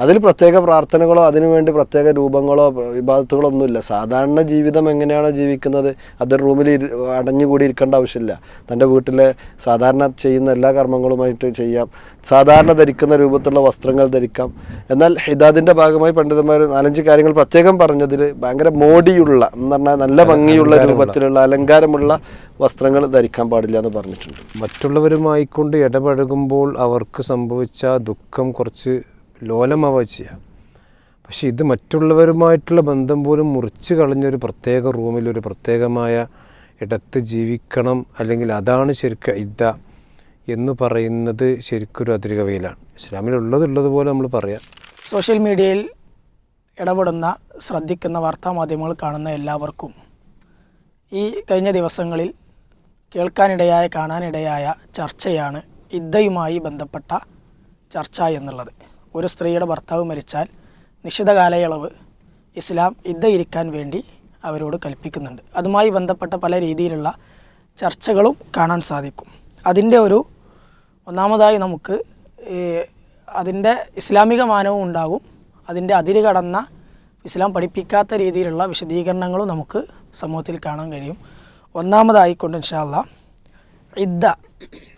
അതിൽ പ്രത്യേക പ്രാർത്ഥനകളോ അതിനുവേണ്ടി പ്രത്യേക രൂപങ്ങളോ വിഭാഗത്തുകളോ ഒന്നുമില്ല സാധാരണ ജീവിതം എങ്ങനെയാണോ ജീവിക്കുന്നത് അത് റൂമിൽ അടഞ്ഞുകൂടി ഇരിക്കേണ്ട ആവശ്യമില്ല. തന്റെ വീട്ടിലെ സാധാരണ ചെയ്യുന്ന എല്ലാ കർമ്മങ്ങളുമായിട്ട് ചെയ്യാം. സാധാരണ ധരിക്കുന്ന രൂപത്തിലുള്ള വസ്ത്രങ്ങൾ ധരിക്കാം. എന്നാൽ ഹിദാദിന്റെ ഭാഗമായി പണ്ഡിതന്മാർ നാലഞ്ച് കാര്യങ്ങൾ പ്രത്യേകം പറഞ്ഞതിൽ ഭയങ്കര മോടിയുള്ള എന്ന് പറഞ്ഞാൽ നല്ല ഭംഗിയുള്ള രൂപത്തിലുള്ള അലങ്കാരമുള്ള വസ്ത്രങ്ങൾ ധരിക്കാൻ പാടില്ല എന്ന് പറഞ്ഞിട്ടുണ്ട്. മറ്റുള്ളവരുമായി കൊണ്ട് ഇടപഴകുമ്പോൾ അവർക്ക് സംഭവിച്ച ദുഃഖം കുറച്ച് ലോലമാവുക ചെയ്യുക പക്ഷേ ഇത് മറ്റുള്ളവരുമായിട്ടുള്ള ബന്ധം പോലും മുറിച്ച് കളഞ്ഞൊരു പ്രത്യേക റൂമിൽ ഒരു പ്രത്യേകമായ ഇടത്ത് ജീവിക്കണം അല്ലെങ്കിൽ അതാണ് ശരിക്കും ഇദ്ദ എന്ന് പറയുന്നത് ശരിക്കൊരു അതിരുകവയിലാണ്. ഇസ്ലാമിലുള്ളതുള്ളതുപോലെ നമ്മൾ പറയാം. സോഷ്യൽ മീഡിയയിൽ ഇടപെടുന്ന ശ്രദ്ധിക്കുന്ന വാർത്താ മാധ്യമങ്ങൾ കാണുന്ന എല്ലാവർക്കും ഈ കഴിഞ്ഞ ദിവസങ്ങളിൽ കേൾക്കാനിടയായ കാണാനിടയായ ചർച്ചയാണ് ഇദ്ദയുമായി ബന്ധപ്പെട്ട ചർച്ച എന്നുള്ളത്. ഒരു സ്ത്രീയുടെ ഭർത്താവ് മരിച്ചാൽ നിശ്ചിത കാലയളവ് ഇസ്ലാം ഇരിക്കാൻ വേണ്ടി അവരോട് കൽപ്പിക്കുന്നുണ്ട്. അതുമായി ബന്ധപ്പെട്ട പല രീതിയിലുള്ള ചർച്ചകളും കാണാൻ സാധിക്കും. അതിന്റെ ഒരു ഒന്നാമതായി നമുക്ക് അതിന്റെ ഇസ്ലാമിക മാനവും ഉണ്ടാകും അതിന്റെ അതിര് കടന്ന ഇസ്ലാം പഠിപ്പിക്കാത്ത രീതിയിലുള്ള വിശദീകരണങ്ങളും നമുക്ക് സമൂഹത്തിൽ കാണാൻ കഴിയും. ഒന്നാമതായിക്കൊണ്ട് ഇൻഷാല്ല ഇദ്ദ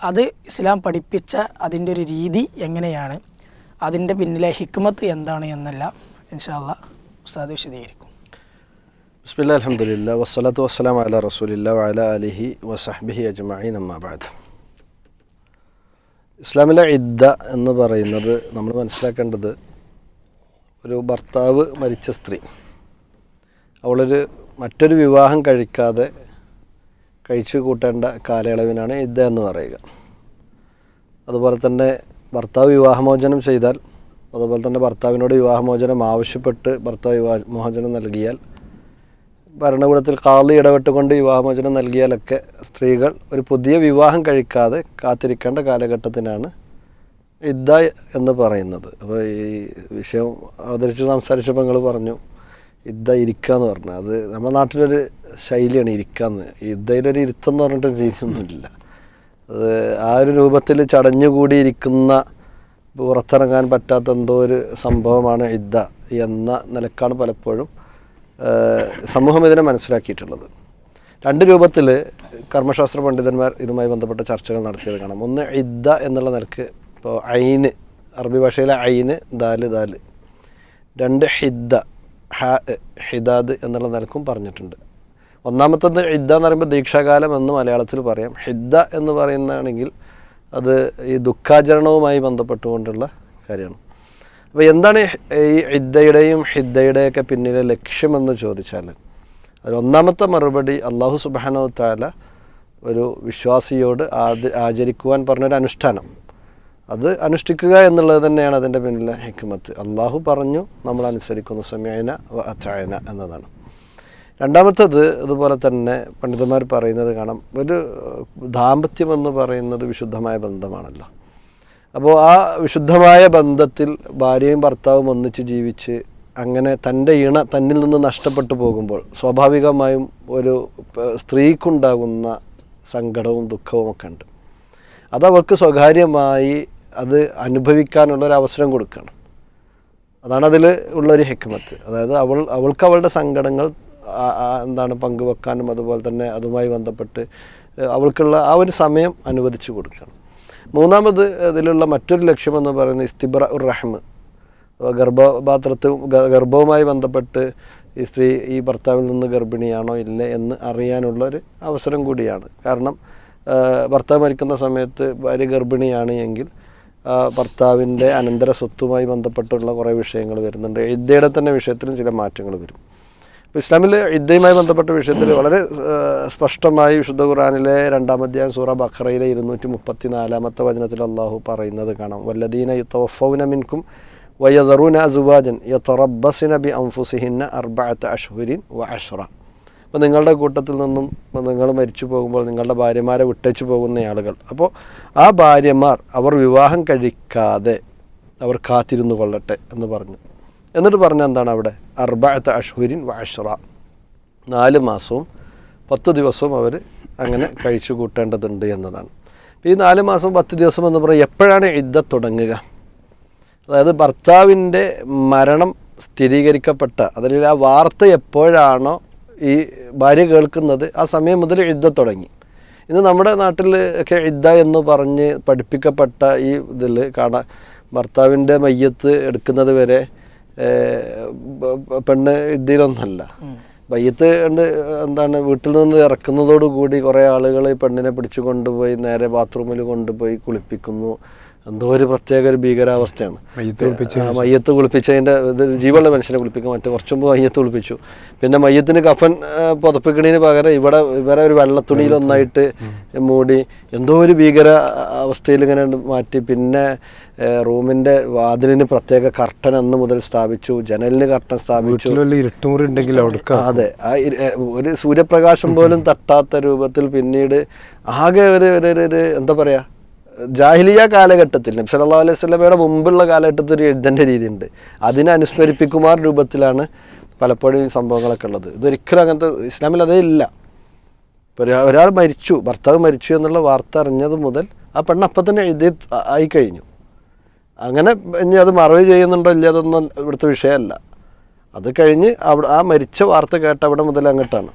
അത് ഇസ്ലാം പഠിപ്പിച്ച അതിന്റെ ഒരു രീതി എങ്ങനെയാണ്? അതിന്റെ പിന്നിലെ ഹിക്മത്ത് എന്താണ് എന്നല്ല ഇൻഷാല്ല ഉസ്താദ് വിശദീകരിക്കും. ബിസ്മില്ല അലഹമുല്ല വസ്സലാത്തു വസ്സലാം അല റസൂലില്ല വല അലിഹി വസഹ്ബിഹി അജ്മഈൻ അമ്മാബാദ് ഇസ്ലാമിലെ ഇദ്ദ എന്ന് പറയുന്നത് നമ്മൾ മനസ്സിലാക്കേണ്ടത് ഒരു ഭർത്താവ് മരിച്ച സ്ത്രീ. അവളൊരു മറ്റൊരു വിവാഹം കഴിക്കാതെ കഴിച്ചു കൂട്ടേണ്ട കാലയളവിനാണ് ഇദ്ദ എന്ന് പറയുക. അതുപോലെ തന്നെ ഭർത്താവ് വിവാഹമോചനം ചെയ്താൽ അതുപോലെ തന്നെ ഭർത്താവിനോട് വിവാഹമോചനം ആവശ്യപ്പെട്ട് ഭർത്താവ് വിവാഹ മോചനം നൽകിയാൽ ഭരണകൂടത്തിൽ കാളി ഇടപെട്ടുകൊണ്ട് വിവാഹമോചനം നൽകിയാലൊക്കെ സ്ത്രീകൾ ഒരു പുതിയ വിവാഹം കഴിക്കാതെ കാത്തിരിക്കേണ്ട കാലഘട്ടത്തിനാണ് ഇദ്ദ എന്ന് പറയുന്നത്. അപ്പോൾ ഈ വിഷയം അവതരിച്ച് സംസാരിച്ചപ്പോൾ നിങ്ങൾ പറഞ്ഞു ഇദ്ദ ഇരിക്കുക എന്ന് പറഞ്ഞു. അത് നമ്മുടെ നാട്ടിലൊരു ശൈലിയാണ് ഇരിക്കാന്ന്. ഇദ്ദയിലൊരു ഇരുത്തം എന്ന് പറഞ്ഞിട്ടൊരു രീതിയൊന്നുമില്ല ആ ഒരു രൂപത്തിൽ ചടഞ്ഞുകൂടിയിരിക്കുന്ന പുറത്തിറങ്ങാൻ പറ്റാത്ത എന്തോ ഒരു സംഭവമാണ് ഇദ്ദ എന്ന നിലക്കാണ് പലപ്പോഴും സമൂഹം ഇതിനെ മനസ്സിലാക്കിയിട്ടുള്ളത്. രണ്ട് രൂപത്തിൽ കർമ്മശാസ്ത്ര പണ്ഡിതന്മാർ ഇതുമായി ബന്ധപ്പെട്ട ചർച്ചകൾ നടത്തിയത് കാണാം. ഒന്ന് ഇദ്ദ എന്നുള്ള നിലയ്ക്ക് ഇപ്പോൾ ഐന് അറബി ഭാഷയിലെ ഐന് ദാൽ ദാൽ. രണ്ട് ഹിദ്ദ ഹ ഹിദാദ് എന്നുള്ള നിലക്കും പറഞ്ഞിട്ടുണ്ട്. ഒന്നാമത്തത് ഹിദ്ദ എന്ന് പറയുമ്പോൾ ദീക്ഷാകാലം എന്ന് മലയാളത്തിൽ പറയാം. ഹിദ്ദ എന്ന് പറയുന്നതാണെങ്കിൽ അത് ഈ ദുഃഖാചരണവുമായി ബന്ധപ്പെട്ടുകൊണ്ടുള്ള കാര്യമാണ്. അപ്പോൾ എന്താണ് ഈ ഇദ്ദയുടെയും ഹിദ്ദയുടെയൊക്കെ പിന്നിലെ ലക്ഷ്യമെന്ന് ചോദിച്ചാൽ അതിൽ ഒന്നാമത്തെ മറുപടി അള്ളാഹു സുബാനോ താല ഒരു വിശ്വാസിയോട് ആദ ആചരിക്കുവാൻ പറഞ്ഞൊരു അനുഷ്ഠാനം. അത് അനുഷ്ഠിക്കുക എന്നുള്ളത് തന്നെയാണ് അതിന്റെ പിന്നിലെ ഹിക്മത്ത്. അള്ളാഹു പറഞ്ഞു നമ്മൾ അനുസരിക്കുന്നു സമയന അച്ചായന എന്നതാണ്. രണ്ടാമത്തത് അതുപോലെ തന്നെ പണ്ഡിതന്മാർ പറയുന്നത് കാണാം ഒരു ദാമ്പത്യം എന്ന് പറയുന്നത് വിശുദ്ധമായ ബന്ധമാണല്ലോ. അപ്പോൾ ആ വിശുദ്ധമായ ബന്ധത്തിൽ ഭാര്യയും ഭർത്താവും ഒന്നിച്ച് ജീവിച്ച് അങ്ങനെ തന്റെ ഇണ തന്നിൽ നിന്ന് നഷ്ടപ്പെട്ടു പോകുമ്പോൾ സ്വാഭാവികമായും ഒരു സ്ത്രീക്കുണ്ടാകുന്ന സങ്കടവും ദുഃഖവും ഒക്കെ ഉണ്ട്. അത് അവർക്ക് സ്വകാര്യമായി അത് അനുഭവിക്കാനുള്ള ഒരു അവസരം കൊടുക്കണം. അതാണ് അതിൽ ഉള്ളൊരു ഹിക്മത്ത്. അതായത് അവൾ അവൾക്ക് അവളുടെ സങ്കടങ്ങൾ എന്താണ് പങ്കുവെക്കാനും അതുപോലെ തന്നെ അതുമായി ബന്ധപ്പെട്ട് അവൾക്കുള്ള ആ ഒരു സമയം അനുവദിച്ചു കൊടുക്കണം. മൂന്നാമത് ഇതിലുള്ള മറ്റൊരു ലക്ഷ്യമെന്ന് പറയുന്നത് ഇസ്തിബ്ര ഉർ റഹ്മ്. ഗർഭവുമായി ബന്ധപ്പെട്ട് ഈ സ്ത്രീ ഈ ഭർത്താവിൽ നിന്ന് ഗർഭിണിയാണോ ഇല്ല എന്ന് അറിയാനുള്ള ഒരു അവസരം കൂടിയാണ്. കാരണം ഭർത്താവ് മരിക്കുന്ന സമയത്ത് ഭാര്യ ഗർഭിണിയാണ് എങ്കിൽ ഭർത്താവിന്റെ അനന്തര സ്വത്തുമായി ബന്ധപ്പെട്ടുള്ള കുറേ വിഷയങ്ങൾ വരുന്നുണ്ട്. എഴുതിയുടെ തന്നെ വിഷയത്തിലും ചില മാറ്റങ്ങൾ വരും. ഇപ്പോൾ ഇസ്ലാമിൽ ഇദ്ദയുമായി ബന്ധപ്പെട്ട വിഷയത്തിൽ വളരെ സ്പഷ്ടമായി വിശുദ്ധ ഖുറാനിലെ രണ്ടാം അധ്യായം സൂറ ബഖറയിലെ ഇരുന്നൂറ്റി മുപ്പത്തി നാലാമത്തെ വചനത്തിൽ അള്ളാഹു പറയുന്നത് കാണാം. വല്ലദീന യുത്തവഫൗന മിൻകും വയദറൂന അസുവാജൻ യത്തറബസിന ബി അംഫുസിഹിന്ന അർബഅത്ത് അഷ്ഹുരിൻ വ അഷ്റ അപ്പോൾ നിങ്ങളുടെ കൂട്ടത്തിൽ നിന്നും നിങ്ങൾ മരിച്ചു പോകുമ്പോൾ നിങ്ങളുടെ ഭാര്യമാരെ വിട്ടച്ചു പോകുന്ന ആളുകൾ. അപ്പോൾ ആ ഭാര്യമാർ അവർ വിവാഹം കഴിക്കാതെ അവർ കാത്തിരുന്നു കൊള്ളട്ടെ എന്ന് പറഞ്ഞു. എന്നിട്ട് പറഞ്ഞ എന്താണ് അവിടെ? അർബാത്ത അഷ്ഹുരിൻ വാഷറ നാല് മാസവും പത്ത് ദിവസവും അവർ അങ്ങനെ കഴിച്ചു കൂട്ടേണ്ടതുണ്ട് എന്നതാണ്. ഈ നാല് മാസം പത്ത് ദിവസം എന്ന് പറയുക എപ്പോഴാണ് ഇദ്ദ തുടങ്ങുക? അതായത് ഭർത്താവിന്റെ മരണം സ്ഥിരീകരിക്കപ്പെട്ട അതിൽ ആ വാർത്ത എപ്പോഴാണോ ഈ ഭാര്യ കേൾക്കുന്നത് ആ സമയം മുതൽ ഇദ്ധ തുടങ്ങി. ഇന്ന് നമ്മുടെ നാട്ടിൽ ഒക്കെ ഇദ്ധ എന്ന് പറഞ്ഞ് പഠിപ്പിക്കപ്പെട്ട ഈ ഇതിൽ കാണാൻ ഭർത്താവിന്റെ മയ്യത്ത് എടുക്കുന്നത് വരെ പെണ്ണ് ഇതിലൊന്നല്ല. വയ്യത്ത് കണ്ട് എന്താണ് വീട്ടിൽ നിന്ന് ഇറക്കുന്നതോടുകൂടി കുറേ ആളുകൾ പെണ്ണിനെ പിടിച്ചു കൊണ്ടുപോയി നേരെ ബാത്റൂമിൽ കൊണ്ടുപോയി കുളിപ്പിക്കുന്നു. എന്തോ ഒരു പ്രത്യേക ഒരു ഭീകരാവസ്ഥയാണ്. മയ്യത്ത് കുളിപ്പിച്ചതിന്റെ ജീവനുള്ള മനുഷ്യനെ കുളിപ്പിക്കും മറ്റേ കുറച്ചു മുമ്പ് മയ്യത്ത് കുളിപ്പിച്ചു. പിന്നെ മയ്യത്തിന് കഫൻ പുതപ്പിക്കണതിന് പകരം ഇവിടെ ഇവരെ ഒരു വെള്ളത്തുണിയിലൊന്നായിട്ട് മൂടി എന്തോ ഒരു ഭീകര അവസ്ഥയിൽ ഇങ്ങനെ മാറ്റി. പിന്നെ റൂമിന്റെ വാതിലിന് പ്രത്യേക കർട്ടൻ അന്ന് മുതൽ സ്ഥാപിച്ചു. ജനലിന് കർട്ടൻ സ്ഥാപിച്ചു. വീട്ടിൽ വല്ല ഇരുട്ടുമുറി ഉണ്ടെങ്കിൽ അവിടെ അതെ. ആ ഒരു സൂര്യപ്രകാശം പോലും തട്ടാത്ത രൂപത്തിൽ പിന്നീട് ആകെ ഒരു ഒരു എന്താ പറയാ ജാഹിലിയ കാലഘട്ടത്തിൽ നബ്സ് സല്ലല്ലാഹു അലൈഹി സ്വലമയുടെ മുമ്പുള്ള കാലഘട്ടത്തിൽ ഒരു എഴുതന്റെ രീതിയുണ്ട്. അതിനെ അനുസ്മരിപ്പിക്കുമാർ രൂപത്തിലാണ് പലപ്പോഴും ഈ സംഭവങ്ങളൊക്കെ ഉള്ളത്. ഇതൊരിക്കലും അങ്ങനത്തെ ഇസ്ലാമിൽ അതേ ഇല്ല. ഒരാൾ മരിച്ചു ഭർത്താവ് മരിച്ചു എന്നുള്ള വാർത്ത അറിഞ്ഞത് മുതൽ ആ പെണ്ണ് അപ്പം തന്നെ എഴുതി ആയി കഴിഞ്ഞു അങ്ങനെ ഇനി അത് മറവ് ചെയ്യുന്നുണ്ടോ ഇല്ല അതൊന്നും ഇവിടുത്തെ വിഷയമല്ല. അത് കഴിഞ്ഞ് അവിടെ ആ മരിച്ച വാർത്ത കേട്ട അവിടെ മുതൽ അങ്ങോട്ടാണ്.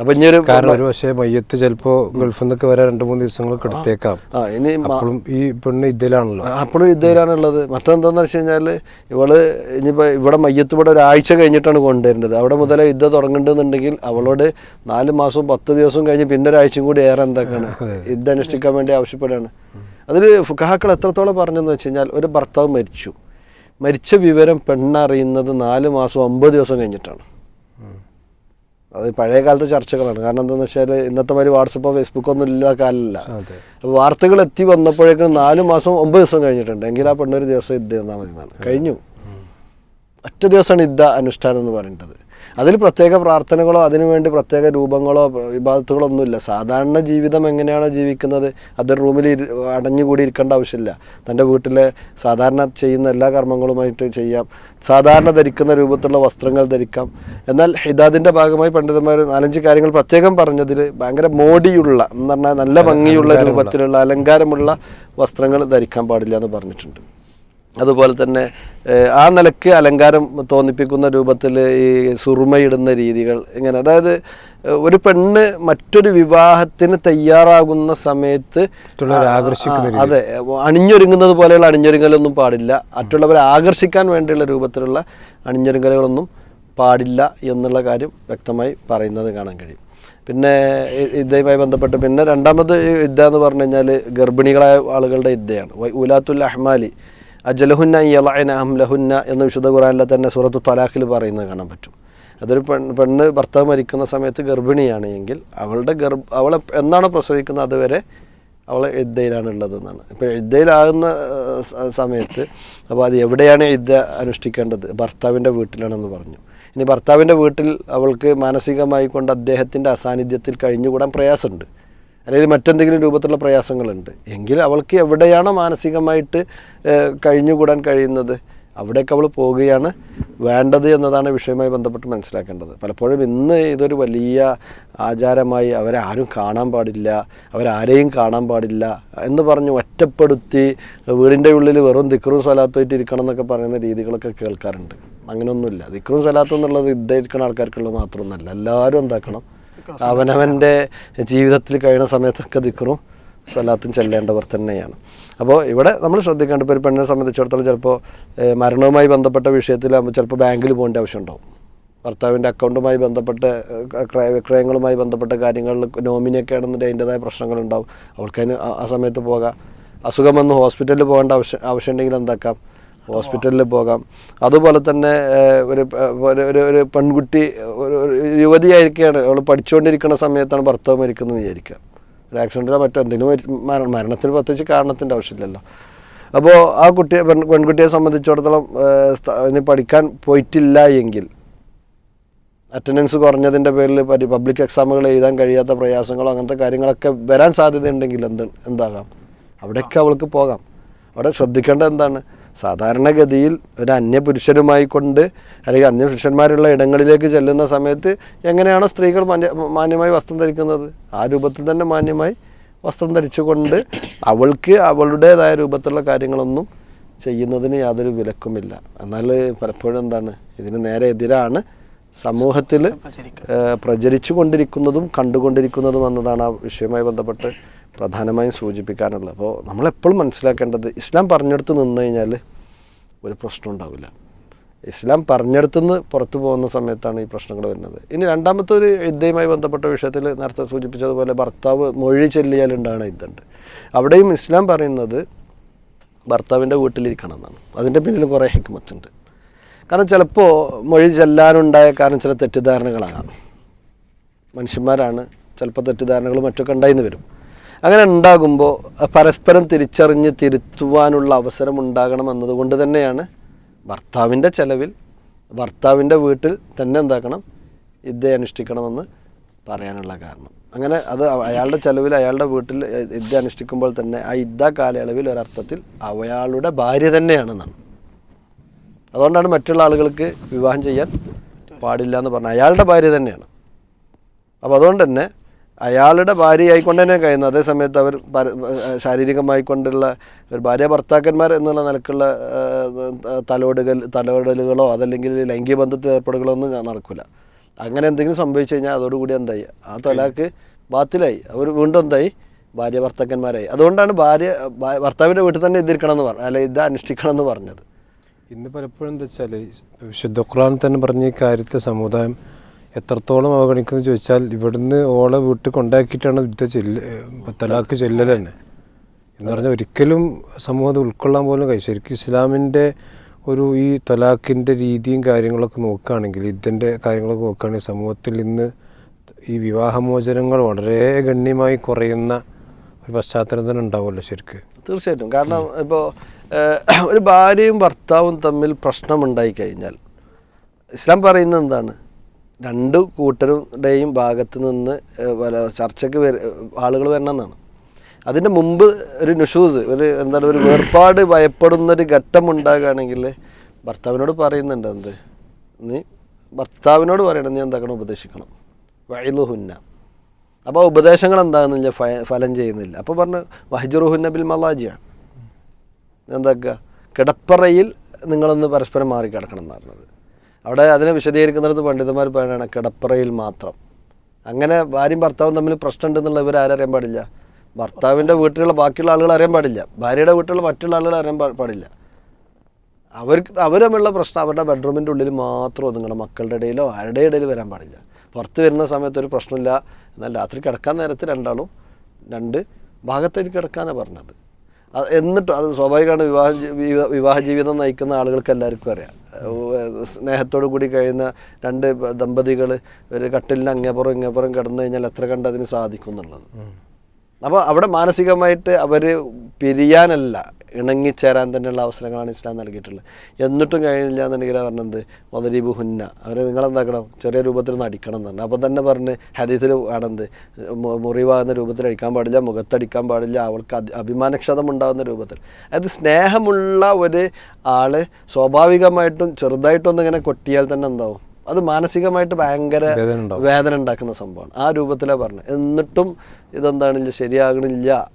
അപ്പം ഇനി ഒരു കാരണം ഒരു പക്ഷേ മയ്യത്ത് ചിലപ്പോ ഗൾഫിൽ നിന്നൊക്കെ വരാൻ രണ്ട് മൂന്ന് ദിവസങ്ങൾ എടുത്തേക്കാം ഇനി അപ്പോഴും ഈ പെണ്ണ് ഇതിലാണല്ലോ അപ്പോഴും ഇതിലാണുള്ളത് മറ്റെന്താന്ന് വെച്ച് കഴിഞ്ഞാൽ ഇവൾ ഇനിയിപ്പോ ഇവിടെ മയ്യത്ത് ഇവിടെ ഒരാഴ്ച കഴിഞ്ഞിട്ടാണ് കൊണ്ടുവരേണ്ടത് അവിടെ മുതലേ യുദ്ധം തുടങ്ങേണ്ടതെന്നുണ്ടെങ്കിൽ അവളോട് നാല് മാസവും പത്ത് ദിവസവും കഴിഞ്ഞ് പിന്നെ ഒരാഴ്ചയും കൂടി ഏറെ എന്താക്കാണ് യുദ്ധം അനുഷ്ഠിക്കാൻ വേണ്ടി ആവശ്യപ്പെടുകയാണ്. അതിൽ ഫുഖാക്കൾ എത്രത്തോളം പറഞ്ഞെന്ന് വെച്ച് കഴിഞ്ഞാൽ ഒരു ഭർത്താവ് മരിച്ചു. മരിച്ച വിവരം പെണ്ണറിയുന്നത് നാല് മാസം ഒമ്പത് ദിവസം കഴിഞ്ഞിട്ടാണ്. അത് പഴയ കാലത്തെ ചർച്ചകളാണ്. കാരണം എന്താണെന്ന് വെച്ചാൽ ഇന്നത്തെ മാതിരി വാട്സപ്പോ ഫേസ്ബുക്കോ ഒന്നും ഇല്ല കാലമല്ല വാർത്തകൾ എത്തി വന്നപ്പോഴേക്കും നാലു മാസം ഒമ്പത് ദിവസം കഴിഞ്ഞിട്ടുണ്ട്. എങ്കിൽ ആ പെണ്ണൊരു ദിവസം ഇത് തന്നാൽ മതി എന്നാണ് കഴിഞ്ഞു. ഒറ്റ ദിവസമാണ് ഇദ്ദ അനുഷ്ഠാനം എന്ന് പറയേണ്ടത്. അതിൽ പ്രത്യേക പ്രാർത്ഥനകളോ അതിനുവേണ്ടി പ്രത്യേക രൂപങ്ങളോ വിഭാഗത്തുകളോ ഒന്നുമില്ല സാധാരണ ജീവിതം എങ്ങനെയാണോ ജീവിക്കുന്നത് അത് റൂമിൽ ഇരു അടഞ്ഞുകൂടി ഇരിക്കേണ്ട ആവശ്യമില്ല. തന്റെ വീട്ടിലെ സാധാരണ ചെയ്യുന്ന എല്ലാ കർമ്മങ്ങളുമായിട്ട് ചെയ്യാം. സാധാരണ ധരിക്കുന്ന രൂപത്തിലുള്ള വസ്ത്രങ്ങൾ ധരിക്കാം. എന്നാൽ ഹിദാദിന്റെ ഭാഗമായി പണ്ഡിതന്മാർ നാലഞ്ച് കാര്യങ്ങൾ പ്രത്യേകം പറഞ്ഞതിൽ ഭയങ്കര മോടിയുള്ള എന്ന് പറഞ്ഞാൽ നല്ല ഭംഗിയുള്ള രൂപത്തിലുള്ള അലങ്കാരമുള്ള വസ്ത്രങ്ങൾ ധരിക്കാൻ പാടില്ല എന്ന് പറഞ്ഞിട്ടുണ്ട്. അതുപോലെ തന്നെ ആ നിലയ്ക്ക് അലങ്കാരം തോന്നിപ്പിക്കുന്ന രൂപത്തിൽ ഈ സുറുമയിടുന്ന രീതികൾ ഇങ്ങനെ അതായത് ഒരു പെണ്ണ് മറ്റൊരു വിവാഹത്തിന് തയ്യാറാകുന്ന സമയത്ത് അതെ അണിഞ്ഞൊരുങ്ങുന്നത് പോലെയുള്ള അണിഞ്ഞൊരുങ്ങലൊന്നും പാടില്ല. മറ്റുള്ളവരെ ആകർഷിക്കാൻ വേണ്ടിയുള്ള രൂപത്തിലുള്ള അണിഞ്ഞൊരുങ്ങലുകളൊന്നും പാടില്ല എന്നുള്ള കാര്യം വ്യക്തമായി പറയുന്നത് കാണാൻ കഴിയും. പിന്നെ ഇദ്ദേഹമായി ബന്ധപ്പെട്ട് പിന്നെ രണ്ടാമത് യുദ്ധ എന്ന് പറഞ്ഞു കഴിഞ്ഞാൽ ഗർഭിണികളായ ആളുകളുടെ യുദ്ധയാണ്. വ- ഉലാത്തുൽ അഹ്മാലി അജലഹുന്ന യലഅന അഹ്ലഹുന്ന എന്ന് വിശുദ്ധ ഖുറാനിലെ തന്നെ സൂറത്ത് തലാഖിൽ പറയുന്നത് കാണാൻ പറ്റും. അതൊരു പെൺ പെണ്ണ് ഭർത്താവ് മരിക്കുന്ന സമയത്ത് ഗർഭിണിയാണ് എങ്കിൽ അവളുടെ ഗർഭ അവളെ എന്നാണോ പ്രസവിക്കുന്നത് അതുവരെ അവൾ യുദ്ധയിലാണ് ഉള്ളതെന്നാണ് ഇപ്പോൾ യുദ്ധയിലാകുന്ന സമയത്ത് അപ്പോൾ അത് എവിടെയാണ് യുദ്ധ അനുഷ്ഠിക്കേണ്ടത്? ഭർത്താവിന്റെ വീട്ടിലാണെന്ന് പറഞ്ഞു. ഇനി ഭർത്താവിന്റെ വീട്ടിൽ അവൾക്ക് മാനസികമായി കൊണ്ട് അദ്ദേഹത്തിന്റെ അസാന്നിധ്യത്തിൽ കഴിഞ്ഞുകൂടാൻ പ്രയാസമുണ്ട്. അല്ലെങ്കിൽ മറ്റെന്തെങ്കിലും രൂപത്തിലുള്ള പ്രയാസങ്ങളുണ്ട്. എങ്കിൽ അവൾക്ക് എവിടെയാണോ മാനസികമായിട്ട് കഴിഞ്ഞുകൂടാൻ കഴിയുന്നത് അവിടേക്ക് അവൾ പോവുകയാണ് വേണ്ടത് എന്നതാണ് വിഷയവുമായി ബന്ധപ്പെട്ട് മനസ്സിലാക്കേണ്ടത്. പലപ്പോഴും ഇന്ന് ഇതൊരു വലിയ ആചാരമായി അവരെ ആരും കാണാൻ പാടില്ല അവരാരെയും കാണാൻ പാടില്ല എന്ന് പറഞ്ഞ് ഒറ്റപ്പെടുത്തി വീടിന്റെ ഉള്ളിൽ വെറും ദിക്റും സ്വലാത്തുമായിട്ട് ഇരിക്കണം എന്നൊക്കെ പറയുന്ന രീതികളൊക്കെ കേൾക്കാറുണ്ട്. അങ്ങനെയൊന്നുമില്ല. ദിക്റും സ്വലാത്തും എന്നുള്ളത് ഇതായിരിക്കുന്ന ആൾക്കാർക്കുള്ളത് മാത്രമൊന്നുമല്ല. എല്ലാവരും എന്താക്കണം? അവനവന്റെ ജീവിതത്തിൽ കഴിയുന്ന സമയത്തൊക്കെ ദിക്കറും സ്വലാത്തും ചെല്ലേണ്ടവർ തന്നെയാണ്. അപ്പോൾ ഇവിടെ നമ്മൾ ശ്രദ്ധിക്കേണ്ട ഇപ്പോൾ ഒരു പെണ്ണിനെ സംബന്ധിച്ചിടത്തോളം ചിലപ്പോൾ മരണവുമായി ബന്ധപ്പെട്ട വിഷയത്തിൽ ചിലപ്പോൾ ബാങ്കിൽ പോകേണ്ട ആവശ്യമുണ്ടാവും ഭർത്താവിന്റെ അക്കൗണ്ടുമായി ബന്ധപ്പെട്ട ക്രയ വിക്രയങ്ങളുമായി ബന്ധപ്പെട്ട കാര്യങ്ങളിൽ നോമിനിയൊക്കെ ആണെന്നുണ്ടെങ്കിൽ അതിന്റെതായ പ്രശ്നങ്ങളുണ്ടാവും. അവൾക്കതിന് ആ സമയത്ത് പോകാം. അസുഖം വന്ന് ഹോസ്പിറ്റലിൽ പോകേണ്ട ആവശ്യം ആവശ്യമുണ്ടെങ്കിൽ എന്താക്കാം? ഹോസ്പിറ്റലിൽ പോകാം. അതുപോലെ തന്നെ ഒരു ഒരു ഒരു പെൺകുട്ടി ഒരു ഒരു യുവതിയായിരിക്കുകയാണ് അവൾ പഠിച്ചുകൊണ്ടിരിക്കുന്ന സമയത്താണ് ഭർത്താവ് മരിക്കുന്നത് വിചാരിക്കുക. ഒരു ആക്സിഡന്റിലോ മറ്റോ എന്തെങ്കിലും മരണത്തിന് പ്രത്യേകിച്ച് കാരണത്തിന്റെ ആവശ്യമില്ലല്ലോ. അപ്പോൾ ആ കുട്ടിയെ പെൺ പെൺകുട്ടിയെ സംബന്ധിച്ചിടത്തോളം ഇനി പഠിക്കാൻ പോയിട്ടില്ല എങ്കിൽ അറ്റൻഡൻസ് കുറഞ്ഞതിന്റെ പേരിൽ പരി പബ്ലിക് എക്സാമുകൾ എഴുതാൻ കഴിയാത്ത പ്രയാസങ്ങളോ അങ്ങനത്തെ കാര്യങ്ങളൊക്കെ വരാൻ സാധ്യതയുണ്ടെങ്കിൽ എന്ത് എന്താകാം? അവിടെയൊക്കെ അവൾക്ക് പോകാം. അവിടെ ശ്രദ്ധിക്കേണ്ടത് എന്താണ്? സാധാരണഗതിയിൽ ഒരു അന്യപുരുഷനുമായി കൊണ്ട് അല്ലെങ്കിൽ അന്യപുരുഷന്മാരുള്ള ഇടങ്ങളിലേക്ക് ചെല്ലുന്ന സമയത്ത് എങ്ങനെയാണോ സ്ത്രീകൾ മാന്യ മാന്യമായി വസ്ത്രം ധരിക്കുന്നത്? ആ രൂപത്തിൽ തന്നെ മാന്യമായി വസ്ത്രം ധരിച്ചുകൊണ്ട് അവൾക്ക് അവളുടേതായ രൂപത്തിലുള്ള കാര്യങ്ങളൊന്നും ചെയ്യുന്നതിന് യാതൊരു വിലക്കുമില്ല. എന്നാൽ പലപ്പോഴും എന്താണ് ഇതിന് നേരെ എതിരാണ് സമൂഹത്തിൽ പ്രചരിച്ചു കൊണ്ടിരിക്കുന്നതും കണ്ടുകൊണ്ടിരിക്കുന്നതും എന്നതാണ് ആ വിഷയവുമായി ബന്ധപ്പെട്ട് പ്രധാനമായും സൂചിപ്പിക്കാനുള്ളത്. അപ്പോൾ നമ്മളെപ്പോഴും മനസ്സിലാക്കേണ്ടത് ഇസ്ലാം പറഞ്ഞെടുത്ത് നിന്ന് കഴിഞ്ഞാൽ ഒരു പ്രശ്നം ഉണ്ടാവില്ല. ഇസ്ലാം പറഞ്ഞെടുത്തുനിന്ന് പുറത്തു പോകുന്ന സമയത്താണ് ഈ പ്രശ്നങ്ങൾ വരുന്നത്. ഇനി രണ്ടാമത്തെ ഒരു യുദ്ധയുമായി ബന്ധപ്പെട്ട വിഷയത്തിൽ നേരത്തെ സൂചിപ്പിച്ചതുപോലെ ഭർത്താവ് മൊഴി ചെല്ലിയാൽ യുദ്ധമുണ്ട് അവിടെയും ഇസ്ലാം പറയുന്നത് ഭർത്താവിന്റെ വീട്ടിലിരിക്കണം എന്നാണ് അതിന്റെ പിന്നിൽ കുറേ ഹിക്മത്തുണ്ട്. കാരണം ചിലപ്പോൾ മൊഴി ചെല്ലാനുണ്ടായ കാരണം ചില തെറ്റിദ്ധാരണകളാണ് മനുഷ്യന്മാരാണ് ചിലപ്പോൾ തെറ്റിദ്ധാരണകൾ മറ്റൊക്കെ ഉണ്ടായിന്ന് വരും. അങ്ങനെ ഉണ്ടാകുമ്പോൾ പരസ്പരം തിരിച്ചറിഞ്ഞ് തിരുത്തുവാനുള്ള അവസരം ഉണ്ടാകണം എന്നതുകൊണ്ട് തന്നെയാണ് ഭർത്താവിന്റെ ചെലവിൽ ഭർത്താവിന്റെ വീട്ടിൽ തന്നെ എന്താക്കണം ഇതേ അനുഷ്ഠിക്കണമെന്ന് പറയാനുള്ള കാരണം. അങ്ങനെ അത് അയാളുടെ ചെലവിൽ അയാളുടെ വീട്ടിൽ യുദ്ധ അനുഷ്ഠിക്കുമ്പോൾ തന്നെ ആ ഇദ്ദ കാലയളവിൽ ഒരർത്ഥത്തിൽ അവയാളുടെ ഭാര്യ തന്നെയാണെന്നാണ് അതുകൊണ്ടാണ് മറ്റുള്ള ആളുകൾക്ക് വിവാഹം ചെയ്യാൻ പാടില്ല എന്ന് പറഞ്ഞത്. അയാളുടെ ഭാര്യ തന്നെയാണ്. അപ്പോൾ അതുകൊണ്ട് തന്നെ അയാളുടെ ഭാര്യയായിക്കൊണ്ട് തന്നെ കഴിയുന്നത് അതേസമയത്ത് അവർ ശാരീരികമായിക്കൊണ്ടുള്ള ശാരീരികമായി കൊണ്ടുള്ള ഒരു ഭാര്യ ഭർത്താക്കന്മാർ എന്നുള്ള നിലക്കുള്ള തലോടുകൾ തലോടലുകളോ അതല്ലെങ്കിൽ ലൈംഗിക ബന്ധത്തിൽ ഏർപ്പെടുകളോ ഒന്നും നടക്കില്ല അങ്ങനെ എന്തെങ്കിലും സംഭവിച്ചു കഴിഞ്ഞാൽ അതോടുകൂടി എന്തായി? ആ തൊലാക്ക് ബാത്തിലായി. അവർ വീണ്ടും എന്തായി? ഭാര്യ ഭർത്താക്കന്മാരായി. അതുകൊണ്ടാണ് ഭാര്യ ഭർത്താവിന്റെ വീട്ടിൽ തന്നെ ഇതിരിക്കണം എന്ന് പറഞ്ഞു അല്ലെ ഇത് അനുഷ്ഠിക്കണം എന്ന് പറഞ്ഞത്. ഇന്ന് പലപ്പോഴും എന്താ വെച്ചാൽ വിശുദ്ധ ഖുർആൻ തന്നെ പറഞ്ഞ ഈ കാര്യത്തെ സമുദായം എത്രത്തോളം അവഗണിക്കുന്നു ചോദിച്ചാൽ ഇവിടുന്ന് ഓളെ വീട്ടിൽ കൊണ്ടാക്കിയിട്ടാണ് യുദ്ധ ചെല്ല തലാക്ക് ചെല്ലൽ തന്നെ. എന്ന് പറഞ്ഞാൽ ഒരിക്കലും സമൂഹം ഉൾക്കൊള്ളാൻ പോലും കഴിയും ശരിക്കും ഇസ്ലാമിന്റെ ഒരു ഈ തലാഖിന്റെ രീതിയും കാര്യങ്ങളൊക്കെ നോക്കുകയാണെങ്കിൽ ഇതിന്റെ കാര്യങ്ങളൊക്കെ നോക്കുകയാണെങ്കിൽ സമൂഹത്തിൽ ഇന്ന് ഈ വിവാഹമോചനങ്ങൾ വളരെ ഗണ്യമായി കുറയുന്ന ഒരു പശ്ചാത്തലം തന്നെ ഉണ്ടാവുമല്ലോ ശരിക്ക്. തീർച്ചയായിട്ടും. കാരണം ഇപ്പോൾ ഒരു ഭാര്യയും ഭർത്താവും തമ്മിൽ പ്രശ്നമുണ്ടായി കഴിഞ്ഞാൽ ഇസ്ലാം പറയുന്നത് എന്താണ്? രണ്ട് കൂട്ടരുടെയും ഭാഗത്ത് നിന്ന് ഏഹ്, ചർച്ചയ്ക്ക് ആളുകൾ വരണമെന്നാണ്. അതിന്റെ മുമ്പ് ഒരു നുഷൂസ് ഒരു എന്താണ് ഒരു വേർപാട് ഭയപ്പെടുന്നൊരു ഘട്ടം ഉണ്ടാകുകയാണെങ്കിൽ ഭർത്താവിനോട് പറയുന്നുണ്ട് എന്ത്? നീ ഭർത്താവിനോട് പറയണം നീ എന്താക്കണം ഉപദേശിക്കണം? വയലുഹുന്ന അപ്പോൾ ഉപദേശങ്ങൾ എന്താണെന്ന് ഫ- ഫലം ചെയ്യുന്നില്ല. അപ്പോൾ പറഞ്ഞു വഹജുറുഹുന്ന ബിൽ മലാജിയാണ് എന്താക്കുക? കിടപ്പറയിൽ നിങ്ങളൊന്ന് പരസ്പരം മാറി കിടക്കണം എന്ന് പറഞ്ഞത്. അവിടെ അതിനെ വിശദീകരിക്കുന്നിടത്ത് പണ്ഡിതന്മാർ പറയുകയാണ് കിടപ്പറയിൽ മാത്രം. അങ്ങനെ ഭാര്യയും ഭർത്താവും തമ്മിൽ പ്രശ്നമുണ്ടെന്നുള്ള ഇവർ ആരറിയാൻ പാടില്ല. ഭർത്താവിന്റെ വീട്ടിലുള്ള ബാക്കിയുള്ള ആളുകൾ അറിയാൻ പാടില്ല. ഭാര്യയുടെ വീട്ടിലുള്ള മറ്റുള്ള ആളുകൾ അറിയാൻ പാടില്ല. അവർക്ക് അവർ തമ്മിലുള്ള പ്രശ്നം അവരുടെ ബെഡ്റൂമിന്റെ ഉള്ളിൽ മാത്രം ഒതുങ്ങണം. മക്കളുടെ ഇടയിലോ ആരുടെ ഇടയിൽ വരാൻ പാടില്ല. പുറത്ത് വരുന്ന സമയത്ത് ഒരു പ്രശ്നമില്ല. എന്നാൽ രാത്രി കിടക്കാൻ നേരത്ത് രണ്ടാളും രണ്ട് ഭാഗത്തേക്ക് കിടക്കാനാണ് പറഞ്ഞത്. എന്നിട്ടും അത് സ്വാഭാവികമാണ് വിവാഹ വിവാഹ ജീവിതം നയിക്കുന്ന ആളുകൾക്ക് എല്ലാവർക്കും അറിയാം. സ്നേഹത്തോടു കൂടി കഴിയുന്ന രണ്ട് ദമ്പതികൾ ഒരു കട്ടിലിന് അങ്ങേപ്പുറം ഇങ്ങേപ്പുറം കിടന്നു കഴിഞ്ഞാൽ എത്ര കണ്ട് അതിന് സാധിക്കും എന്നുള്ളത്. അപ്പോൾ അവിടെ മാനസികമായിട്ട് അവർ പിരിയാനല്ല. ഇണങ്ങിച്ചേരാൻ തന്നെയുള്ള അവസരങ്ങളാണ് ഇസ്ലാം നൽകിയിട്ടുള്ളത്. എന്നിട്ടും കഴിഞ്ഞില്ല എന്നുണ്ടെങ്കിൽ പറഞ്ഞത് മദരീബ് ഹുന്ന. അവരെ നിങ്ങളെന്താക്കണം? ചെറിയ രൂപത്തിൽ ഒന്ന് അടിക്കണം എന്ന് പറഞ്ഞു അപ്പോൾ തന്നെ പറഞ്ഞ് ഹദീത്തിൽ ആണെന്ത്? മുറിവാകുന്ന രൂപത്തിൽ അടിക്കാൻ പാടില്ല മുഖത്തടിക്കാൻ പാടില്ല അവൾക്ക് അതി അഭിമാനക്ഷതം ഉണ്ടാകുന്ന രൂപത്തിൽ. അതായത് സ്നേഹമുള്ള ഒരു ആൾ സ്വാഭാവികമായിട്ടും ചെറുതായിട്ടൊന്നും ഇങ്ങനെ കൊട്ടിയാൽ തന്നെ എന്താവും? അത് മാനസികമായിട്ട് ഭയങ്കര വേദന ഉണ്ടാക്കുന്ന സംഭവമാണ്. ആ രൂപത്തിലാണ് പറഞ്ഞത്. എന്നിട്ടും ഇതെന്താണില്ല ശരിയാകണില്ല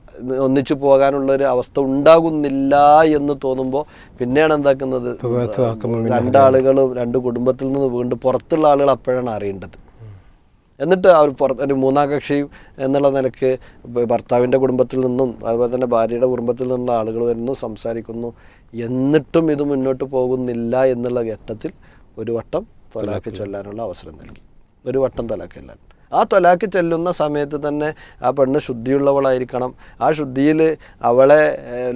ഒന്നിച്ചു പോകാനുള്ള ഒരു അവസ്ഥ ഉണ്ടാകുന്നില്ല എന്ന് തോന്നുമ്പോൾ പിന്നെയാണ് എന്താക്കുന്നത്? രണ്ടാളുകൾ രണ്ടാളുകളും രണ്ട് കുടുംബത്തിൽ നിന്ന് വീണ്ടും പുറത്തുള്ള ആളുകൾ അപ്പോഴാണ് അറിയേണ്ടത്. എന്നിട്ട് അവർ പുറത്ത് ഒരു മൂന്നാം കക്ഷി എന്നുള്ള നിലയ്ക്ക് ഭർത്താവിന്റെ കുടുംബത്തിൽ നിന്നും അതുപോലെ തന്നെ ഭാര്യയുടെ കുടുംബത്തിൽ നിന്നുള്ള ആളുകൾ വരുന്നു സംസാരിക്കുന്നു. എന്നിട്ടും ഇത് മുന്നോട്ട് പോകുന്നില്ല എന്നുള്ള ഘട്ടത്തിൽ ഒരു വട്ടം തലാക്ക് ചൊല്ലാനുള്ള അവസരം നൽകി. ഒരു വട്ടം തലാക്ക് ചെല്ലാൻ. ആ തൊലാക്ക് ചെല്ലുന്ന സമയത്ത് തന്നെ ആ പെണ്ണ് ശുദ്ധിയുള്ളവളായിരിക്കണം. ആ ശുദ്ധിയിൽ അവളെ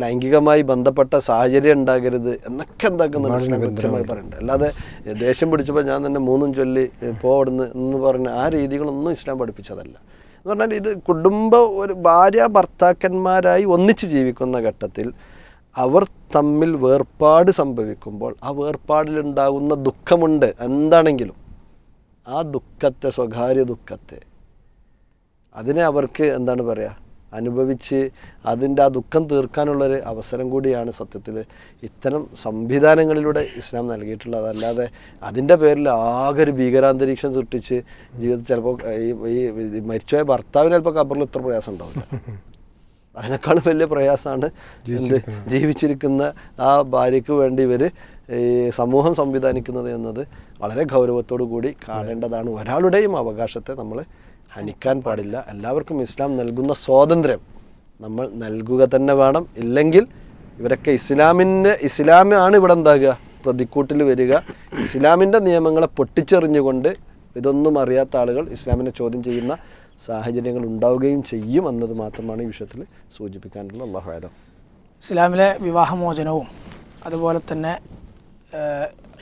ലൈംഗികമായി ബന്ധപ്പെട്ട സാഹചര്യം ഉണ്ടാകരുത് എന്നൊക്കെ എന്താക്കുന്ന കൃത്യമായി പറയുന്നുണ്ട്. അല്ലാതെ ദേഷ്യം പിടിച്ചപ്പോൾ ഞാൻ തന്നെ മൂന്നും ചൊല്ലി പോവിടുന്ന് പോ അവിടുന്ന് എന്ന് പറഞ്ഞ ആ രീതികളൊന്നും ഇസ്ലാം പഠിപ്പിച്ചതല്ല. എന്ന് പറഞ്ഞാൽ ഇത് കുടുംബ ഒരു ഭാര്യ ഭർത്താക്കന്മാരായി ഒന്നിച്ച് ജീവിക്കുന്ന ഘട്ടത്തിൽ അവർ തമ്മിൽ വേർപാട് സംഭവിക്കുമ്പോൾ ആ വേർപാടിലുണ്ടാകുന്ന ദുഃഖമുണ്ട്. എന്താണെങ്കിലും ആ ദുഃഖത്തെ സ്വകാര്യ ദുഃഖത്തെ. അതിനെ അവർക്ക് എന്താണ് പറയുക അനുഭവിച്ച് അതിന്റെ ആ ദുഃഖം തീർക്കാനുള്ളൊരു അവസരം കൂടിയാണ് സത്യത്തിൽ ഇത്തരം സംവിധാനങ്ങളിലൂടെ ഇസ്ലാം നൽകിയിട്ടുള്ളത്. അല്ലാതെ അതിന്റെ പേരിൽ ആകെ ഒരു ഭീകരാന്തരീക്ഷം സൃഷ്ടിച്ച് ജീവിതത്തിൽ ചിലപ്പോൾ ഈ ഈ മരിച്ചുപോയ ഭർത്താവിന് ചിലപ്പോൾ കബറിൽ ഇത്ര പ്രയാസം ഉണ്ടാവില്ല. അതിനേക്കാളും വലിയ പ്രയാസമാണ് എന്ത് ജീവിച്ചിരിക്കുന്ന ആ ഭാര്യയ്ക്ക് വേണ്ടി ഇവർ ഈ സമൂഹം സംവിധാനിക്കുന്നത് എന്നത് വളരെ ഗൗരവത്തോടു കൂടി കാണേണ്ടതാണ്. ഒരാളുടെയും അവകാശത്തെ നമ്മൾ ഹനിക്കാൻ പാടില്ല. എല്ലാവർക്കും ഇസ്ലാം നൽകുന്ന സ്വാതന്ത്ര്യം നമ്മൾ നൽകുക തന്നെ വേണം. ഇല്ലെങ്കിൽ ഇവരൊക്കെ ഇസ്ലാമിന്റെ ഇസ്ലാമാണ് ഇവിടെ എന്താകുക? പ്രതിക്കൂട്ടിൽ വരിക. ഇസ്ലാമിന്റെ നിയമങ്ങളെ പൊട്ടിച്ചെറിഞ്ഞുകൊണ്ട് ഇതൊന്നും അറിയാത്ത ആളുകൾ ഇസ്ലാമിനെ ചോദ്യം ചെയ്യുന്ന സാഹചര്യങ്ങൾ ഉണ്ടാവുകയും ചെയ്യും എന്നത് മാത്രമാണ് ഈ വിഷയത്തിൽ സൂചിപ്പിക്കാനുള്ള അള്ളാഹു ആലം. ഇസ്ലാമിലെ വിവാഹമോചനവും അതുപോലെ തന്നെ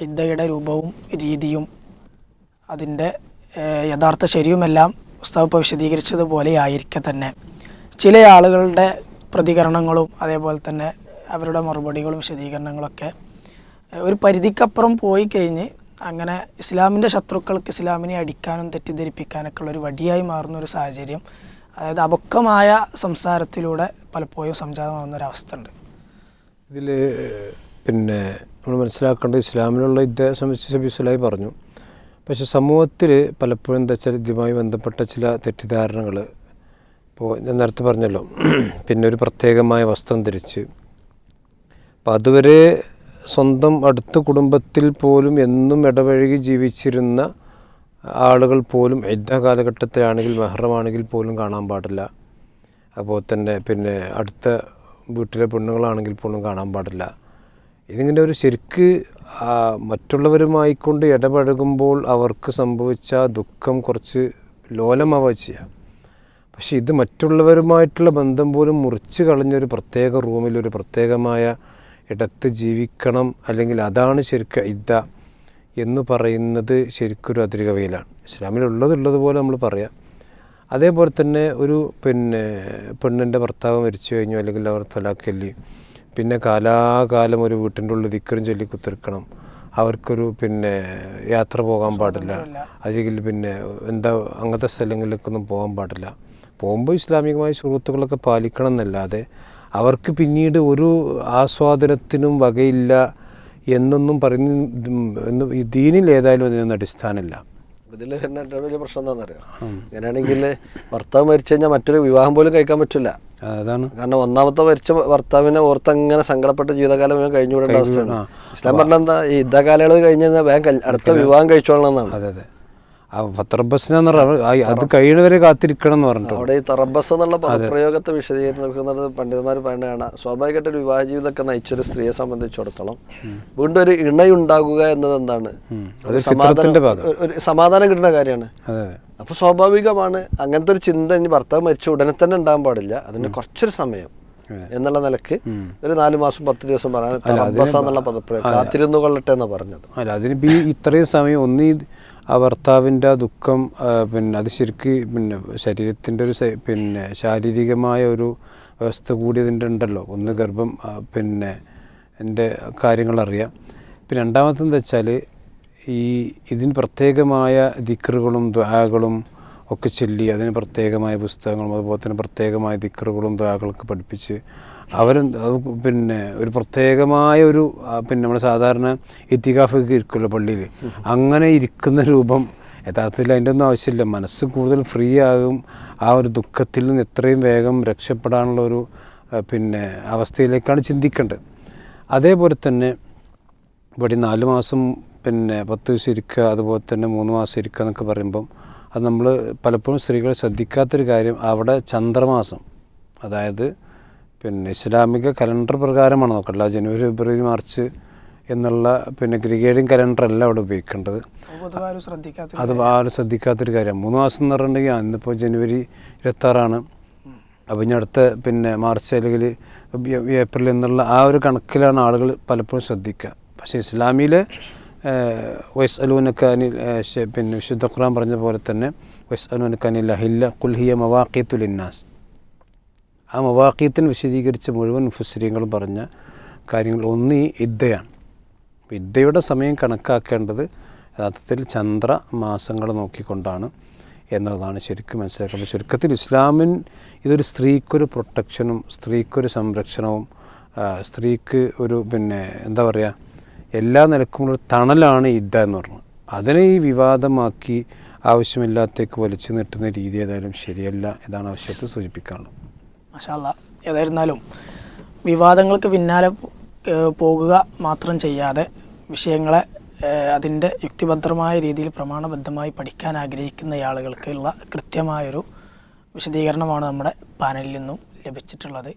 ഇദ്ദയുടെ രൂപവും രീതിയും അതിന്റെ യഥാർത്ഥ ശരിയുമെല്ലാം ഉസ്താവ് ഇപ്പോൾ വിശദീകരിച്ചതുപോലെ ആയിരിക്കെ തന്നെ. ചില ആളുകളുടെ പ്രതികരണങ്ങളും അതേപോലെ തന്നെ അവരുടെ മറുപടികളും വിശദീകരണങ്ങളൊക്കെ ഒരു പരിധിക്കപ്പുറം പോയി കഴിഞ്ഞ് അങ്ങനെ ഇസ്ലാമിന്റെ ശത്രുക്കൾക്ക് ഇസ്ലാമിനെ അടിക്കാനും തെറ്റിദ്ധരിപ്പിക്കാനൊക്കെ ഉള്ള ഒരു വടിയായി മാറുന്ന ഒരു സാഹചര്യം അതായത് അപക്വമായ സംസാരത്തിലൂടെ പലപ്പോഴും സംജാതമാകുന്ന ഒരു അവസ്ഥ ഉണ്ട് ഇതിൽ പിന്നെ നമ്മൾ മനസ്സിലാക്കേണ്ടത് ഇസ്ലാമിലുള്ള ഇദ്ദേഹം സംബന്ധിച്ച് സബി സുലായി പറഞ്ഞു. പക്ഷേ സമൂഹത്തിൽ പലപ്പോഴും എന്താ വെച്ചാൽ ഇതുമായി ബന്ധപ്പെട്ട ചില തെറ്റിദ്ധാരണകൾ ഇപ്പോൾ ഞാൻ നേരത്തെ പറഞ്ഞല്ലോ പിന്നെ ഒരു പ്രത്യേകമായ വസ്ത്രം ധരിച്ച്. അപ്പം അതുവരെ സ്വന്തം അടുത്ത കുടുംബത്തിൽ പോലും എന്നും ഇടപഴകി ജീവിച്ചിരുന്ന ആളുകൾ പോലും യുദ്ധ കാലഘട്ടത്തിലാണെങ്കിൽ മെഹ്റമാണെങ്കിൽ പോലും കാണാൻ പാടില്ല. അപ്പോൾ തന്നെ പിന്നെ അടുത്ത വീട്ടിലെ പെണ്ണുങ്ങളാണെങ്കിൽ പോലും കാണാൻ പാടില്ല. ഇതിങ്ങനെ ഒരു ശരിക്ക് മറ്റുള്ളവരുമായിക്കൊണ്ട് ഇടപഴകുമ്പോൾ അവർക്ക് സംഭവിച്ച ദുഃഖം കുറച്ച് ലോലമാവുക ചെയ്യാം. പക്ഷേ ഇത് മറ്റുള്ളവരുമായിട്ടുള്ള ബന്ധം പോലും മുറിച്ച് കളഞ്ഞൊരു പ്രത്യേക റൂമിൽ ഒരു പ്രത്യേകമായ ഇടത്ത് ജീവിക്കണം അല്ലെങ്കിൽ അതാണ് ശരിക്കും ഇദ്ദ എന്ന് പറയുന്നത് ശരിക്കൊരു അതിരുകവയിലാണ്. ഇസ്ലാമിലുള്ളതുള്ളതുപോലെ നമ്മൾ പറയാം. അതേപോലെ തന്നെ ഒരു പിന്നെ പെണ്ണിന്റെ ഭർത്താവ് മരിച്ചു കഴിഞ്ഞു അല്ലെങ്കിൽ അവർ തലാക്കല്ലി പിന്നെ കാലാകാലം ഒരു വീട്ടിന്റെ ഉള്ളിൽ ദിക്കറും ചൊല്ലി കുത്തിരിക്കണം. അവർക്കൊരു പിന്നെ യാത്ര പോകാൻ പാടില്ല. അല്ലെങ്കിൽ പിന്നെ എന്താ അങ്ങനത്തെ സ്ഥലങ്ങളിലേക്കൊന്നും പോകാൻ പാടില്ല. പോകുമ്പോൾ ഇസ്ലാമികമായ സുഹൃത്തുക്കളൊക്കെ പാലിക്കണം എന്നല്ലാതെ അവർക്ക് പിന്നീട് ഒരു ആസ്വാദനത്തിനും വകയില്ല എന്നൊന്നും പറയുന്ന എന്ന് ദീനിൽ ഏതായാലും അതിനൊന്നും അടിസ്ഥാനമില്ല. ഇതിൽ തന്നെ ഏറ്റവും വലിയ പ്രശ്നം എന്താണെന്നറിയാം? അങ്ങനെയാണെങ്കിൽ ഭർത്താവ് മരിച്ചു കഴിഞ്ഞാൽ മറ്റൊരു വിവാഹം പോലും കഴിക്കാൻ പറ്റില്ല. അതാണ്. കാരണം ഒന്നാമത്തെ മരിച്ച ഭർത്താവിനെ ഓർത്ത് അങ്ങനെ സങ്കടപ്പെട്ട ജീവിതകാലം കഴിഞ്ഞു കഴിഞ്ഞുകൂടേണ്ട അവസ്ഥയാണ് ഇസ്ലാം പറഞ്ഞ എന്താ ഈ യുദ്ധകാലങ്ങൾ കഴിഞ്ഞു കഴിഞ്ഞ് കഴിഞ്ഞാൽ വേഗം അടുത്ത വിവാഹം കഴിച്ചോളണം എന്നാണ്. അതെ അതെ. ഫത്തറബസിനെന്ന് അത് കഴിയണവരെ കാത്തിരിക്കണം എന്ന് പറഞ്ഞിട്ടുണ്ട്. അവിടെ ഈ തറബസ് എന്നുള്ള പദപ്രയോഗത്തെ വിശദീകരിക്കുന്നത് പണ്ഡിതന്മാർ പറയുന്നതാണ് സ്വാഭാവികമായിട്ട് ഒരു വിവാഹ ജീവിതമൊക്കെ നയിച്ചൊരു സ്ത്രീയെ സംബന്ധിച്ചിടത്തോളം വീണ്ടും ഒരു ഇണയുണ്ടാകുക എന്നത് എന്താണ്? ഒരു സമാധാനം കിട്ടുന്ന കാര്യമാണ്. അപ്പൊ സ്വാഭാവികമാണ് അങ്ങനത്തെ ഒരു ചിന്ത ഇനി ഭർത്താവ് മരിച്ച ഉടനെ തന്നെ ഉണ്ടാകാൻ പാടില്ല. അതിന് കുറച്ചൊരു സമയം എന്നുള്ള നിലയ്ക്ക് ഒരു നാലു മാസം പത്ത് ദിവസം പറയാൻ എന്നുള്ള പദപ്രയോഗം കാത്തിരുന്നു കൊള്ളട്ടെ എന്ന് പറഞ്ഞത്. അല്ല അതിന് ഈ ഇത്രയും സമയം ഒന്ന് ആ ഭർത്താവിന്റെ ആ ദുഃഖം പിന്നെ അത് ശരിക്ക് പിന്നെ ശരീരത്തിന്റെ ഒരു പിന്നെ ശാരീരികമായ ഒരു വ്യവസ്ഥ കൂടി ഇതിന്റെ ഉണ്ടല്ലോ. ഒന്ന് ഗർഭം പിന്നെ എന്റെ കാര്യങ്ങളറിയാം പിന്നെ രണ്ടാമത്തെന്ന് വെച്ചാൽ ഈ ഇതിന് പ്രത്യേകമായ ദിക്കറുകളും ദ്വാകളും ഒക്കെ ചൊല്ലി അതിന് പ്രത്യേകമായ പുസ്തകങ്ങളും അതുപോലെ തന്നെ പ്രത്യേകമായ ദിക്കറുകളും ദ്വാകളൊക്കെ പഠിപ്പിച്ച് അവർ പിന്നെ ഒരു പ്രത്യേകമായ ഒരു പിന്നെ നമ്മൾ സാധാരണ ഇത്തികാഫൊക്കെ ഇരിക്കുമല്ലോ പള്ളിയിൽ. അങ്ങനെ ഇരിക്കുന്ന രൂപം യഥാർത്ഥത്തിൽ അതിന്റെ ഒന്നും ആവശ്യമില്ല. മനസ്സ് കൂടുതൽ ഫ്രീ ആകും. ആ ഒരു ദുഃഖത്തിൽ നിന്ന് എത്രയും വേഗം രക്ഷപ്പെടാനുള്ള ഒരു പിന്നെ അവസ്ഥയിലേക്കാണ് ചിന്തിക്കേണ്ടത്. അതേപോലെ തന്നെ ഇവിടെ നാല് മാസം പിന്നെ പത്ത് ദിവസം ഇരിക്കുക അതുപോലെ തന്നെ മൂന്ന് മാസം ഇരിക്കുക എന്നൊക്കെ പറയുമ്പം അത് നമ്മൾ പലപ്പോഴും സ്ത്രീകൾ ശ്രദ്ധിക്കാത്തൊരു കാര്യം അവിടെ ചന്ദ്രമാസം. അതായത് പിന്നെ ഇസ്ലാമിക കലണ്ടർ പ്രകാരമാണ് നോക്കണ്ട ജനുവരി ഫെബ്രുവരി മാർച്ച് എന്നുള്ള പിന്നെ ഗ്രിഗേഡിയൻ കലണ്ടർ അല്ല അവിടെ ഉപയോഗിക്കേണ്ടത്. അത് ആരും ശ്രദ്ധിക്കാത്തൊരു കാര്യമാണ് മൂന്ന് മാസം എന്ന് പറഞ്ഞിട്ടുണ്ടെങ്കിൽ ഇന്നിപ്പോൾ ജനുവരി ഇരുപത്താറാണ്. അപ്പോൾ ഇനി അടുത്ത പിന്നെ മാർച്ച് അല്ലെങ്കിൽ ഏപ്രിൽ എന്നുള്ള ആ ഒരു കണക്കിലാണ് ആളുകൾ പലപ്പോഴും ശ്രദ്ധിക്കുക. പക്ഷേ ഇസ്ലാമിലെ വൈസ് അലൂനക്കാനി പിന്നെ വിശുദ്ധ ഖുറാൻ പറഞ്ഞ പോലെ തന്നെ വൈസ് അലൂനക്കാനി ലഹില്ല കുൽഹിയ മവാഖീത്തുൽ ഇന്നാസ് ആ മവാഖീത്തിന് വിശദീകരിച്ച മുഴുവൻ മുഫസ്രീങ്ങളും പറഞ്ഞ കാര്യങ്ങൾ ഒന്ന് ഈ ഇദ്ദയാണ് ഇദ്ദയുടെ സമയം കണക്കാക്കേണ്ടത് യഥാർത്ഥത്തിൽ ചന്ദ്ര മാസങ്ങൾ നോക്കിക്കൊണ്ടാണ് എന്നുള്ളതാണ് ശരിക്കും മനസ്സിലാക്കേണ്ടത്. ചുരുക്കത്തിൽ ഇസ്ലാമിൻ ഇതൊരു സ്ത്രീക്കൊരു പ്രൊട്ടക്ഷനും സ്ത്രീക്കൊരു സംരക്ഷണവും സ്ത്രീക്ക് ഒരു പിന്നെ എന്താ പറയുക എല്ലാ നിലക്കും ഒരു തണലാണ് ഇദ്ദ എന്ന് പറഞ്ഞത്. അതിനെ ഈ വിവാദമാക്കി ആവശ്യമില്ലാത്തേക്ക് വലിച്ചു നീട്ടുന്ന രീതി ഏതായാലും ശരിയല്ല ഇതാണ് ആവശ്യത്തെ സൂചിപ്പിക്കാനുള്ളത്. മഷാല്ല ഏതായിരുന്നാലും വിവാദങ്ങൾക്ക് പിന്നാലെ പോകുക മാത്രം ചെയ്യാതെ വിഷയങ്ങളെ അതിന്റെ യുക്തിഭദ്രമായ രീതിയിൽ പ്രമാണബദ്ധമായി പഠിക്കാൻ ആഗ്രഹിക്കുന്ന ആളുകൾക്കുള്ള കൃത്യമായൊരു വിശദീകരണമാണ് നമ്മുടെ പാനലിൽ നിന്നും ലഭിച്ചിട്ടുള്ളത്.